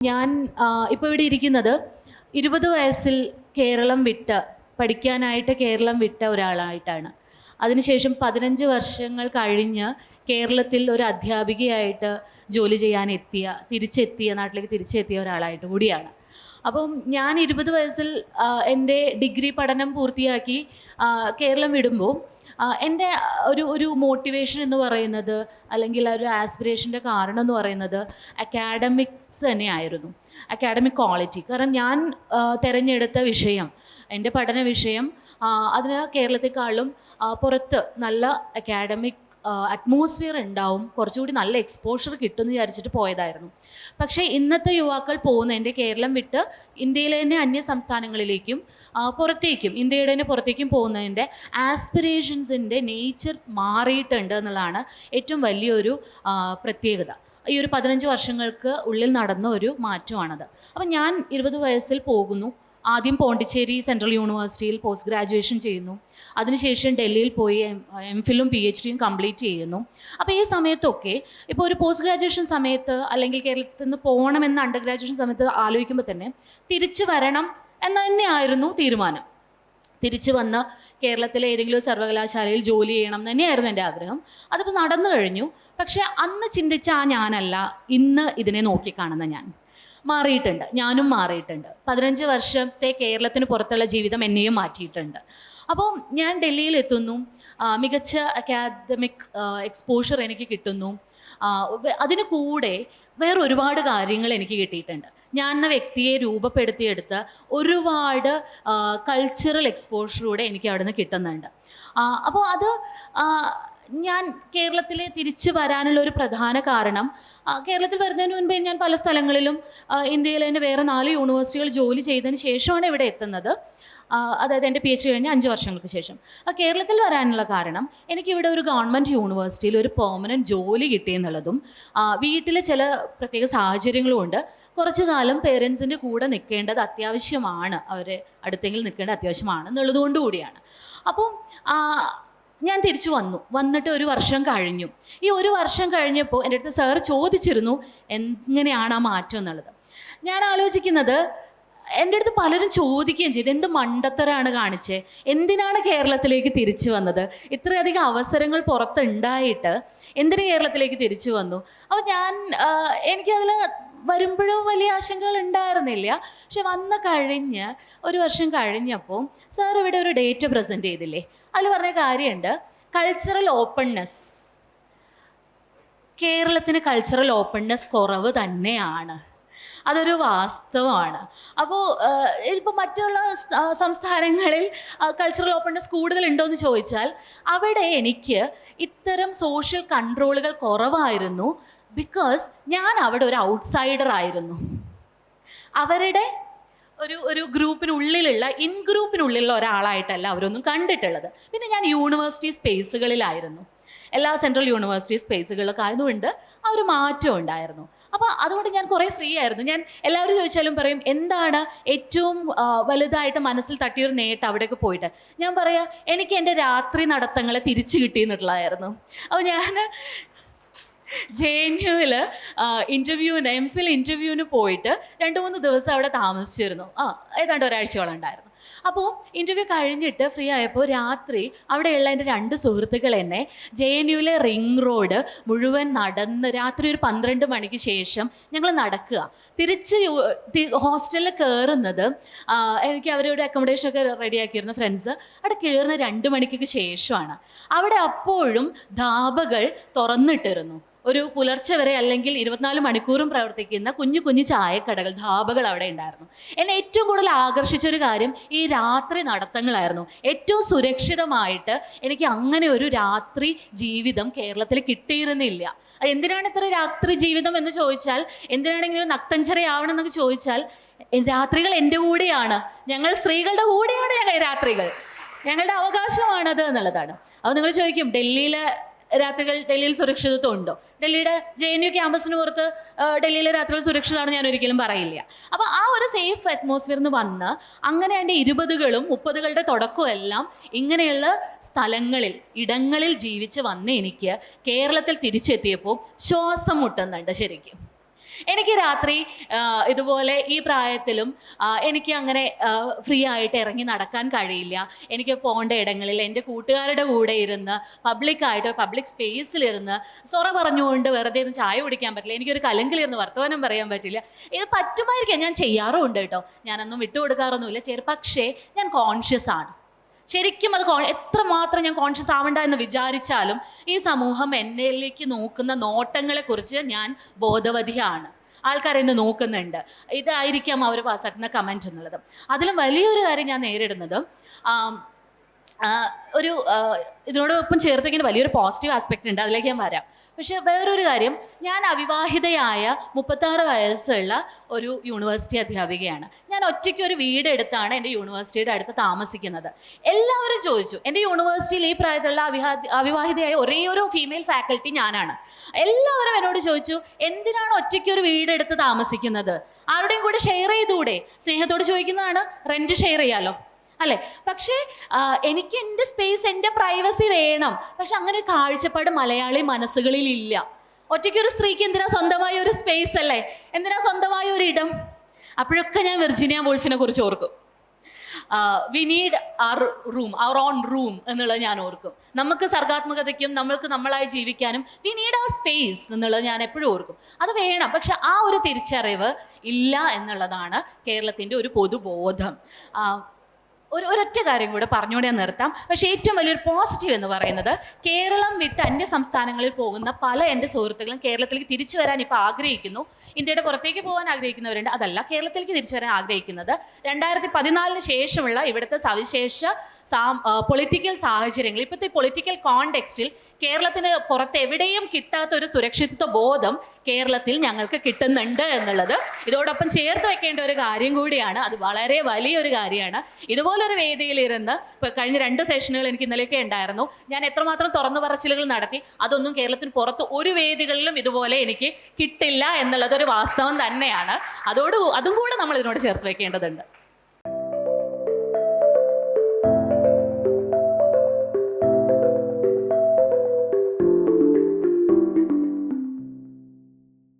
ഞാൻ ഇപ്പോൾ ഇവിടെ ഇരിക്കുന്നത് ഇരുപത് വയസ്സിൽ കേരളം വിട്ട് പഠിക്കാനായിട്ട് കേരളം വിട്ട ഒരാളായിട്ടാണ്. അതിനുശേഷം പതിനഞ്ച് വർഷങ്ങൾ കഴിഞ്ഞ് കേരളത്തിൽ ഒരു അധ്യാപികയായിട്ട് ജോലി ചെയ്യാൻ എത്തിയ തിരിച്ചെത്തിയ നാട്ടിലേക്ക് തിരിച്ചെത്തിയ ഒരാളായിട്ട് കൂടിയാണ്. അപ്പം ഞാൻ ഇരുപത് വയസ്സിൽ എന്റെ ഡിഗ്രി പഠനം പൂർത്തിയാക്കി കേരളം വിടുമ്പോൾ എന്റെ ഒരു ഒരു മോട്ടിവേഷൻ എന്ന് പറയുന്നത് അല്ലെങ്കിൽ ഒരു ആസ്പിറേഷന്റെ കാരണം എന്ന് പറയുന്നത് അക്കാഡമിക്സ് തന്നെയായിരുന്നു. അക്കാഡമിക് ക്വാളിറ്റി കാരണം ഞാൻ തിരഞ്ഞെടുത്ത വിഷയം എന്റെ പഠന വിഷയം അതിന് കേരളത്തെക്കാളും പുറത്ത് നല്ല അക്കാഡമിക് അറ്റ്മോസ്ഫിയർ ഉണ്ടാവും കുറച്ചുകൂടി നല്ല എക്സ്പോഷർ കിട്ടുമെന്ന് വിചാരിച്ചിട്ട് പോയതായിരുന്നു. പക്ഷേ ഇന്നത്തെ യുവാക്കൾ പോകുന്നതിന്റെ കേരളം വിട്ട് ഇന്ത്യയിലെ തന്നെ അന്യ സംസ്ഥാനങ്ങളിലേക്കും പുറത്തേക്കും ഇന്ത്യയുടെ തന്നെ പുറത്തേക്കും പോകുന്നതിന്റെ ആസ്പിറേഷൻസിന്റെ നേച്ചർ മാറിയിട്ടുണ്ട് എന്നുള്ളതാണ് ഏറ്റവും വലിയൊരു പ്രത്യേകത. ഈ ഒരു പതിനഞ്ച് വർഷങ്ങൾക്ക് ഉള്ളിൽ നടന്ന ഒരു മാറ്റമാണത്. അപ്പം ഞാൻ ഇരുപത് വയസ്സിൽ പോകുന്നു. ആദ്യം പോണ്ടിച്ചേരി സെൻട്രൽ യൂണിവേഴ്സിറ്റിയിൽ പോസ്റ്റ് ഗ്രാജുവേഷൻ ചെയ്യുന്നു. അതിനുശേഷം ഡൽഹിയിൽ പോയി എം ഫിലും പി എച്ച് ഡിയും കംപ്ലീറ്റ് ചെയ്യുന്നു. അപ്പോൾ ഈ സമയത്തൊക്കെ ഇപ്പോൾ ഒരു പോസ്റ്റ് ഗ്രാജുവേഷൻ സമയത്ത് അല്ലെങ്കിൽ കേരളത്തിൽ നിന്ന് പോകണമെന്ന് അണ്ടർ ഗ്രാജുവേഷൻ സമയത്ത് ആലോചിക്കുമ്പോൾ തന്നെ തിരിച്ചു വരണം എന്ന് തന്നെയായിരുന്നു തീരുമാനം. തിരിച്ചു വന്ന് കേരളത്തിലെ ഏതെങ്കിലും സർവകലാശാലയിൽ ജോലി ചെയ്യണം തന്നെയായിരുന്നു എന്റെ ആഗ്രഹം. അതിപ്പോൾ നടന്നു കഴിഞ്ഞു. പക്ഷേ അന്ന് ചിന്തിച്ച ആ ഞാനല്ല ഇന്ന് ഇതിനെ നോക്കിക്കാണുന്ന ഞാൻ. മാറിയിട്ടുണ്ട്. ഞാനും മാറിയിട്ടുണ്ട്. പതിനഞ്ച് വർഷത്തെ കേരളത്തിന് പുറത്തുള്ള ജീവിതം എന്നെയും മാറ്റിയിട്ടുണ്ട്. അപ്പോൾ ഞാൻ ഡൽഹിയിൽ എത്തുന്നു മികച്ച അക്കാദമിക് എക്സ്പോഷർ എനിക്ക് കിട്ടുന്നു. അതിന് കൂടെ വേറെ ഒരുപാട് കാര്യങ്ങൾ എനിക്ക് കിട്ടിയിട്ടുണ്ട്. ഞാൻ എന്ന വ്യക്തിയെ രൂപപ്പെടുത്തിയെടുത്ത് ഒരുപാട് കൾച്ചറൽ എക്സ്പോഷറൂടെ എനിക്ക് അവിടെ നിന്ന് കിട്ടുന്നുണ്ട് അപ്പോൾ അത് ഞാൻ കേരളത്തിൽ തിരിച്ചു വരാനുള്ള ഒരു പ്രധാന കാരണം കേരളത്തിൽ വരുന്നതിന് മുൻപേ ഞാൻ പല സ്ഥലങ്ങളിലും ഇന്ത്യയിലെ തന്നെ വേറെ നാല് യൂണിവേഴ്സിറ്റികൾ ജോലി ചെയ്തതിന് ശേഷമാണ് ഇവിടെ എത്തുന്നത്. അതായത് എന്റെ പി എച്ച് കഴിഞ്ഞ അഞ്ച് വർഷങ്ങൾക്ക് ശേഷം. കേരളത്തിൽ വരാനുള്ള കാരണം എനിക്ക് ഇവിടെ ഒരു ഗവൺമെന്റ് യൂണിവേഴ്സിറ്റിയിൽ ഒരു പെർമനന്റ് ജോലി കിട്ടിയെന്നുള്ളതും വീട്ടിലെ ചില പ്രത്യേക സാഹചര്യങ്ങളും ഉണ്ട്. കുറച്ചു കാലം പേരൻസിന്റെ കൂടെ നിൽക്കേണ്ടത് അത്യാവശ്യമാണ് അവരെ അടുത്തെങ്കിലും നിൽക്കേണ്ടത് അത്യാവശ്യമാണ് എന്നുള്ളത് കൊണ്ട് കൂടിയാണ്. അപ്പം ഞാൻ തിരിച്ചു വന്നു. വന്നിട്ട് ഒരു വർഷം കഴിഞ്ഞു. ഈ ഒരു വർഷം കഴിഞ്ഞപ്പോൾ എന്റെ അടുത്ത് സാർ ചോദിച്ചിരുന്നു എങ്ങനെയാണ് ആ മാറ്റം എന്നുള്ളത്? ഞാൻ ആലോചിക്കുന്നത് എന്റെ അടുത്ത് പലരും ചോദിക്കുകയും ചെയ്തു എന്ത് മണ്ടത്തരാണ് കാണിച്ചേ? എന്തിനാണ് കേരളത്തിലേക്ക് തിരിച്ചു വന്നത്? ഇത്രയധികം അവസരങ്ങൾ പുറത്തുണ്ടായിട്ട് എന്തിന് കേരളത്തിലേക്ക് തിരിച്ചു വന്നു? അപ്പോൾ ഞാൻ എനിക്കതിൽ വരുമ്പോഴും വലിയ ആശങ്കകൾ ഉണ്ടായിരുന്നില്ല. പക്ഷെ വന്ന് കഴിഞ്ഞ് ഒരു വർഷം കഴിഞ്ഞപ്പോൾ സാർ ഇവിടെ ഒരു ഡേറ്റ് പ്രസന്റ് ചെയ്തില്ലേ? അതിൽ പറഞ്ഞ കാര്യമുണ്ട്. കൾച്ചറൽ ഓപ്പൺനെസ് കേരളത്തിന് കൾച്ചറൽ ഓപ്പൺനെസ് കുറവ് തന്നെയാണ്. അതൊരു വാസ്തവമാണ്. അപ്പോൾ ഇപ്പോൾ മറ്റുള്ള സംസ്ഥാനങ്ങളിൽ കൾച്ചറൽ ഓപ്പൺനെസ് കൂടുതലുണ്ടോ എന്ന് ചോദിച്ചാൽ അവിടെ എനിക്ക് ഇത്തരം സോഷ്യൽ കൺട്രോളുകൾ കുറവായിരുന്നു ബിക്കോസ് ഞാൻ അവിടെ ഒരു ഔട്ട്സൈഡർ ആയിരുന്നു. അവരുടെ ഒരു ഒരു ഗ്രൂപ്പിനുള്ളിലുള്ള ഇൻ ഗ്രൂപ്പിനുള്ളിലുള്ള ഒരാളായിട്ടല്ല അവരൊന്നും കണ്ടിട്ടുള്ളത്. പിന്നെ ഞാൻ യൂണിവേഴ്സിറ്റി സ്പേസുകളിലായിരുന്നു. എല്ലാ സെൻട്രൽ യൂണിവേഴ്സിറ്റി സ്പേസുകളിലൊക്കെ ആയതുകൊണ്ട് ആ ഒരു മാറ്റം ഉണ്ടായിരുന്നു. അപ്പോൾ അതുകൊണ്ട് ഞാൻ കുറേ ഫ്രീ ആയിരുന്നു. ഞാൻ എല്ലാവരും ചോദിച്ചാലും പറയും എന്താണ് ഏറ്റവും വലുതായിട്ട് മനസ്സിൽ തട്ടിയൊരു നേട്ടം അവിടേക്ക് പോയിട്ട്? ഞാൻ പറയാ എനിക്ക് എന്റെ രാത്രി നടത്തങ്ങളെ തിരിച്ചു കിട്ടിയെന്നുള്ളതായിരുന്നു അപ്പോൾ ഞാൻ ജെ എൻ യുവിൽ ഇന്റർവ്യൂവിന് എം ഫിൽ ഇന്റർവ്യൂവിന് പോയിട്ട് രണ്ട് മൂന്ന് ദിവസം അവിടെ താമസിച്ചിരുന്നു. ആ ഏതാണ്ട് ഒരാഴ്ചയോളം ഉണ്ടായിരുന്നു. അപ്പോൾ ഇന്റർവ്യൂ കഴിഞ്ഞിട്ട് ഫ്രീ ആയപ്പോൾ രാത്രി അവിടെയുള്ള എന്റെ രണ്ട് സുഹൃത്തുക്കൾ എന്നെ ജെ എൻ യുവിലെ റിംഗ് റോഡ് മുഴുവൻ നടന്ന് രാത്രി ഒരു പന്ത്രണ്ട് മണിക്ക് ശേഷം ഞങ്ങൾ നടക്കുക. തിരിച്ച് ഹോസ്റ്റലിൽ കയറുന്നത് എനിക്ക് അവരുടെ അക്കോമഡേഷൻ ഒക്കെ റെഡിയാക്കിയിരുന്നു ഫ്രണ്ട്സ് അവിടെ കയറുന്ന രണ്ട് മണിക്ക് ശേഷമാണ്. അവിടെ അപ്പോഴും ധാബകൾ തുറന്നിട്ടിരുന്നു. ഒരു പുലർച്ചെ വരെ അല്ലെങ്കിൽ ഇരുപത്തിനാല് മണിക്കൂറും പ്രവർത്തിക്കുന്ന കുഞ്ഞു കുഞ്ഞു ചായക്കടകൾ ധാബകൾ അവിടെ ഉണ്ടായിരുന്നു. എന്നെ ഏറ്റവും കൂടുതൽ ആകർഷിച്ച ഒരു കാര്യം ഈ രാത്രി നടത്തങ്ങളായിരുന്നു. ഏറ്റവും സുരക്ഷിതമായിട്ട് എനിക്ക് അങ്ങനെ ഒരു രാത്രി ജീവിതം കേരളത്തിൽ കിട്ടിയിരുന്നില്ല. എന്തിനാണ് ഇത്ര രാത്രി ജീവിതം എന്ന് ചോദിച്ചാൽ എന്തിനാണെങ്കിലും നക്തഞ്ചരയാവണം എന്നൊക്കെ ചോദിച്ചാൽ രാത്രികൾ എന്റെ കൂടെയാണ്. ഞങ്ങൾ സ്ത്രീകളുടെ കൂടെയാണ് രാത്രികൾ. ഞങ്ങളുടെ അവകാശമാണത് എന്നുള്ളതാണ്. അപ്പോൾ നിങ്ങൾ ചോദിക്കും ഡൽഹിയിലെ രാത്രികൾ ഡൽഹിയിൽ സുരക്ഷിതത്വം ഉണ്ടോ ഡൽഹിയുടെ ജെ എൻ യു ക്യാമ്പസിന് പുറത്ത് ഡൽഹിയിലെ രാത്രികൾ സുരക്ഷിതമാണെന്ന് ഞാൻ ഒരിക്കലും പറയില്ല. അപ്പോൾ ആ ഒരു സേഫ് അറ്റ്മോസ്ഫിയറിൽ നിന്ന് വന്ന് അങ്ങനെ എന്റെ ഇരുപതുകളും മുപ്പതുകളുടെ തുടക്കവും എല്ലാം ഇങ്ങനെയുള്ള സ്ഥലങ്ങളിൽ ഇടങ്ങളിൽ ജീവിച്ച് വന്ന എനിക്ക് കേരളത്തിൽ തിരിച്ചെത്തിയപ്പോൾ ശ്വാസം മുട്ടുന്നുണ്ട് ശരിക്കും. എനിക്ക് രാത്രി ഇതുപോലെ ഈ പ്രായത്തിലും എനിക്ക് അങ്ങനെ ഫ്രീ ആയിട്ട് ഇറങ്ങി നടക്കാൻ കഴിയില്ല. എനിക്ക് പോകേണ്ട ഇടങ്ങളിൽ എന്റെ കൂട്ടുകാരുടെ കൂടെ ഇരുന്ന് പബ്ലിക്കായിട്ട് പബ്ലിക് സ്പേസിലിരുന്ന് സൊറ പറഞ്ഞുകൊണ്ട് വെറുതെ ഇരുന്ന് ചായ കുടിക്കാൻ പറ്റില്ല. എനിക്കൊരു കലങ്കിലിരുന്ന് വർത്തമാനം പറയാൻ പറ്റില്ല. ഇത് പറ്റുമായിരിക്കാം. ഞാൻ ചെയ്യാറുമുണ്ട് കേട്ടോ. ഞാനൊന്നും വിട്ടുകൊടുക്കാറൊന്നുമില്ല. പക്ഷേ ഞാൻ കോൺഷ്യസ് ആണ്. ശരിക്കും അത് എത്ര മാത്രം ഞാൻ കോൺഷ്യസ് ആവണ്ട എന്ന് വിചാരിച്ചാലും ഈ സമൂഹം എന്നിലേക്ക് നോക്കുന്ന നോട്ടങ്ങളെ കുറിച്ച് ഞാൻ ബോധവതിയാണ്. ആൾക്കാർ എന്നെ നോക്കുന്നുണ്ട്. ഇതായിരിക്കാം അവർ പാസ്സാക്കുന്ന കമന്റ് എന്നുള്ളത്. അതിലും വലിയൊരു കാര്യം ഞാൻ നേരിടുന്നത് ഒരു ഇതിനോടൊപ്പം ചേർത്ത് വലിയൊരു പോസിറ്റീവ് ആസ്പെക്റ്റ് ഉണ്ട്. അതിലേക്ക് ഞാൻ വരാം. പക്ഷെ വേറൊരു കാര്യം. ഞാൻ അവിവാഹിതയായ മുപ്പത്താറ് വയസ്സുള്ള ഒരു യൂണിവേഴ്സിറ്റി അധ്യാപികയാണ്. ഞാൻ ഒറ്റയ്ക്ക് ഒരു വീടെടുത്താണ് എന്റെ യൂണിവേഴ്സിറ്റിയുടെ അടുത്ത് താമസിക്കുന്നത്. എല്ലാവരും ചോദിച്ചു എന്റെ യൂണിവേഴ്സിറ്റിയിൽ ഈ പ്രായത്തിലുള്ള അവിഹാ അവിവാഹിതയായ ഒരേ ഒരു ഫീമെയിൽ ഫാക്കൽറ്റി ഞാനാണ്. എല്ലാവരും എന്നോട് ചോദിച്ചു എന്തിനാണ് ഒറ്റയ്ക്ക് ഒരു വീടെടുത്ത് താമസിക്കുന്നത്? ആരുടെയും കൂടെ ഷെയർ ചെയ്തുകൂടെ സ്നേഹത്തോട് ചോദിക്കുന്നതാണ് റെന്റ് ഷെയർ ചെയ്യാലോ? അല്ലെ? പക്ഷേ എനിക്ക് എന്റെ സ്പേസ് എന്റെ പ്രൈവസി വേണം. പക്ഷെ അങ്ങനെ ഒരു കാഴ്ചപ്പാട് മലയാളി മനസ്സുകളിൽ ഇല്ല ഒറ്റയ്ക്ക് ഒരു സ്ത്രീക്ക് എന്തിനാ സ്വന്തമായ ഒരു സ്പേസ് അല്ലേ? എന്തിനാ സ്വന്തമായ ഒരു ഇടം? അപ്പോഴൊക്കെ ഞാൻ വിർജിനിയ വോൾഫിനെ കുറിച്ച് ഓർക്കും. We need our room our own room എന്നുള്ളത് ഞാൻ ഓർക്കും. നമുക്ക് സർഗാത്മകതയ്ക്കും നമ്മൾക്ക് നമ്മളായി ജീവിക്കാനും വി നീഡ് ആ സ്പേസ് എന്നുള്ളത് ഞാൻ എപ്പോഴും ഓർക്കും. അത് വേണം. പക്ഷെ ആ ഒരു തിരിച്ചറിവ് ഇല്ല എന്നുള്ളതാണ് കേരളത്തിന്റെ ഒരു പൊതുബോധം. ഒരു ഒരൊറ്റ കാര്യം കൂടെ പറഞ്ഞുകൂടെ നിർത്താം. പക്ഷേ ഏറ്റവും വലിയൊരു പോസിറ്റീവ് എന്ന് പറയുന്നത് കേരളം വിട്ട് അന്യ സംസ്ഥാനങ്ങളിൽ പോകുന്ന പല എന്റെ സുഹൃത്തുക്കളും കേരളത്തിലേക്ക് തിരിച്ചു വരാൻ ഇപ്പോൾ ആഗ്രഹിക്കുന്നു. ഇന്ത്യയുടെ പുറത്തേക്ക് പോകാൻ ആഗ്രഹിക്കുന്നവരുണ്ട്. അതല്ല കേരളത്തിലേക്ക് തിരിച്ചു വരാൻ ആഗ്രഹിക്കുന്നത് രണ്ടായിരത്തി പതിനാലിന് ശേഷമുള്ള ഇവിടുത്തെ സവിശേഷ പൊളിറ്റിക്കൽ സാഹചര്യങ്ങൾ ഇപ്പോഴത്തെ പൊളിറ്റിക്കൽ കോണ്ടെക്സ്റ്റിൽ കേരളത്തിന് പുറത്ത് എവിടെയും കിട്ടാത്ത ഒരു സുരക്ഷിതത്വ ബോധം കേരളത്തിൽ ഞങ്ങൾക്ക് കിട്ടുന്നുണ്ട് എന്നുള്ളത്. ഇതോടൊപ്പം ചേർത്ത് വെക്കേണ്ട ഒരു കാര്യം കൂടിയാണ്. അത് വളരെ വലിയൊരു കാര്യമാണ്. ഇതുപോലൊരു വേദിയിലിരുന്ന് കഴിഞ്ഞ രണ്ട് സെഷനുകൾ എനിക്ക് ഇന്നലെയൊക്കെ ഉണ്ടായിരുന്നു. ഞാൻ എത്രമാത്രം തുറന്നു പറച്ചിലുകൾ നടത്തി അതൊന്നും കേരളത്തിന് പുറത്ത് ഒരു വേദികളിലും ഇതുപോലെ എനിക്ക് കിട്ടില്ല എന്നുള്ളത് ഒരു വാസ്തവം തന്നെയാണ്. അതോട് അതും കൂടെ നമ്മൾ ഇതിനോട് ചേർത്ത് വെക്കേണ്ടതുണ്ട്.